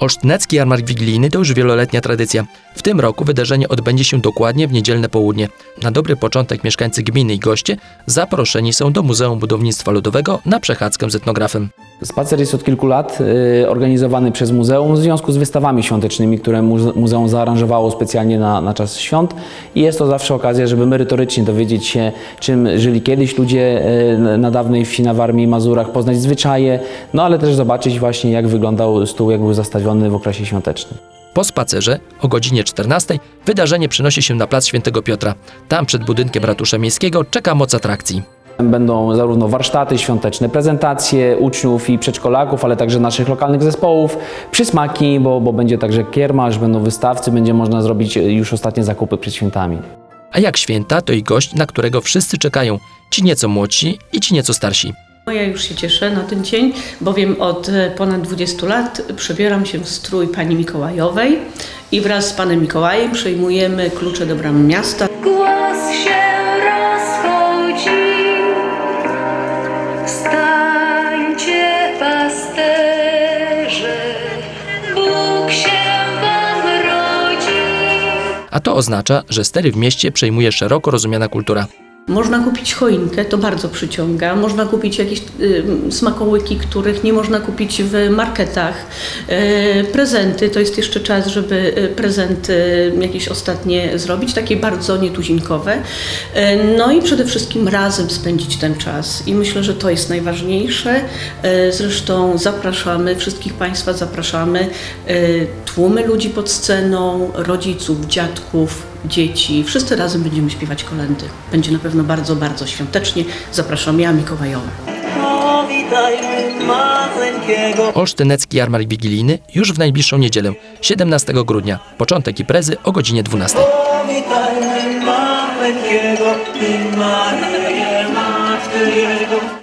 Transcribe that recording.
Olsztynecki Jarmark Wigilijny to już wieloletnia tradycja. W tym roku wydarzenie odbędzie się dokładnie w niedzielne południe. Na dobry początek mieszkańcy gminy i goście zaproszeni są do Muzeum Budownictwa Ludowego na przechadzkę z etnografem. Spacer jest od kilku lat y, organizowany przez muzeum w związku z wystawami świątecznymi, które muze- muzeum zaaranżowało specjalnie na, na czas świąt i jest to zawsze okazja, żeby merytorycznie dowiedzieć się, czym żyli kiedyś ludzie y, na dawnej wsi na Warmii i Mazurach, poznać zwyczaje, no ale też zobaczyć właśnie jak wyglądał stół, jak był zastawiony w okresie świątecznym. Po spacerze o godzinie 14 wydarzenie przenosi się na plac Świętego Piotra. Tam przed budynkiem ratusza miejskiego czeka moc atrakcji. Będą zarówno warsztaty świąteczne, prezentacje uczniów i przedszkolaków, ale także naszych lokalnych zespołów, przysmaki, bo, bo będzie także kiermasz, będą wystawcy, będzie można zrobić już ostatnie zakupy przed świętami. A jak święta, to i gość, na którego wszyscy czekają. Ci nieco młodsi i ci nieco starsi. No Ja już się cieszę na ten dzień, bowiem od e, ponad 20 lat przebieram się w strój pani Mikołajowej i wraz z panem Mikołajem przejmujemy klucze do bram miasta. Głos się rozchodzi, wstańcie pasterze, Bóg się wam rodzi. A to oznacza, że stery w mieście przejmuje szeroko rozumiana kultura. Można kupić choinkę, to bardzo przyciąga. Można kupić jakieś y, smakołyki, których nie można kupić w marketach. Y, prezenty, to jest jeszcze czas, żeby y, prezenty jakieś ostatnie zrobić, takie bardzo nietuzinkowe. Y, no i przede wszystkim razem spędzić ten czas. I myślę, że to jest najważniejsze. Y, zresztą zapraszamy, wszystkich Państwa zapraszamy. Y, tłumy ludzi pod sceną, rodziców, dziadków, dzieci. Wszyscy razem będziemy śpiewać kolendy. Będzie na pewno bardzo, bardzo świątecznie. Zapraszam ja, Mikołajowa. Olsztynecki Jarmark Wigilijny już w najbliższą niedzielę, 17 grudnia. Początek imprezy o godzinie 12. Powitajmy maleńkiego i Marię Matkę Jego